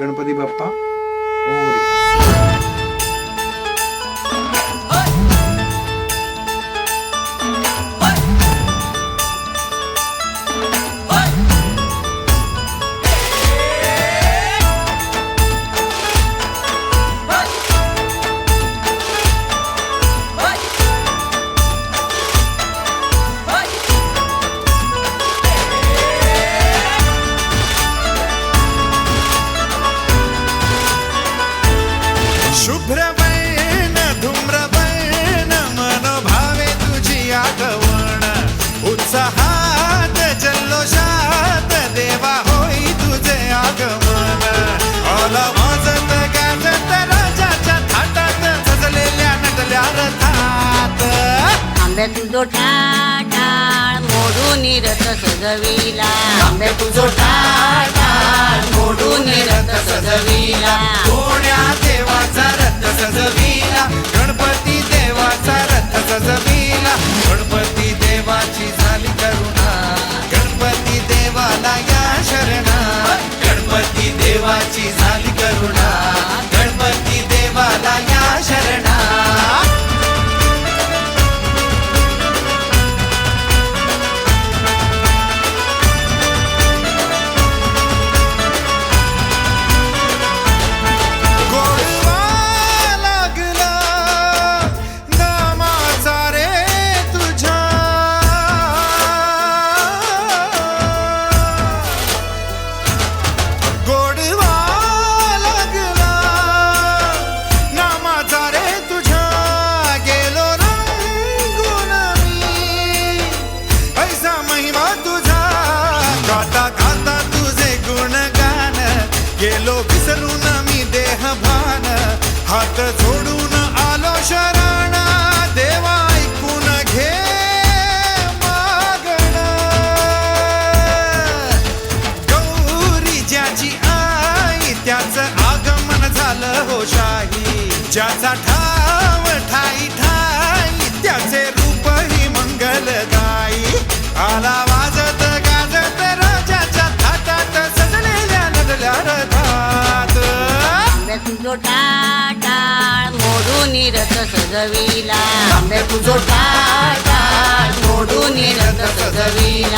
गणपती बाप्पा मोरया. आंब्या तुझो टाळ मोडून रथ सजविला. आंब्या तुझो टाळ मोडून रथ सजविला. कोण्या देवाचा रथ सजविला. गणपती देवाचा रथ सजविला. गणपती देवाची झाली करुणा. गणपती देवाला या शरणा. गणपती देवाची झाली करुणा. हात जोडून आलो शरणा देवा ऐकून घे मागण. गौरी ज्याची आई त्याचं आगमन झालं हो शाही. ज्याचा ठाव ठाई ठाई त्याचे रूपही मंगल गाई. आला वाजत गाजत राजाच्या थाटात सजलेल्या नदल्या रथात. मोडून रथ सजविला. आंबे तुझो टाळ मोडून रथ सजविला.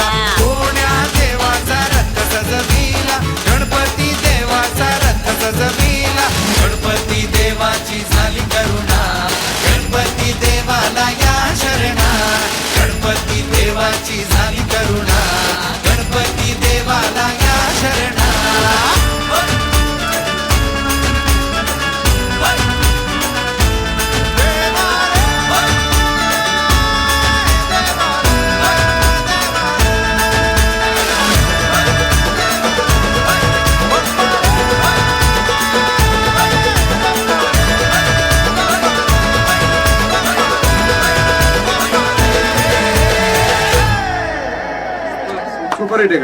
Super hit